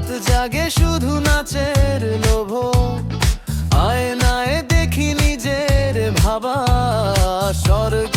রাত জাগে শুধু নাচের লোভ। আয়নায় দেখি নিজের ভাবা স্বর্গ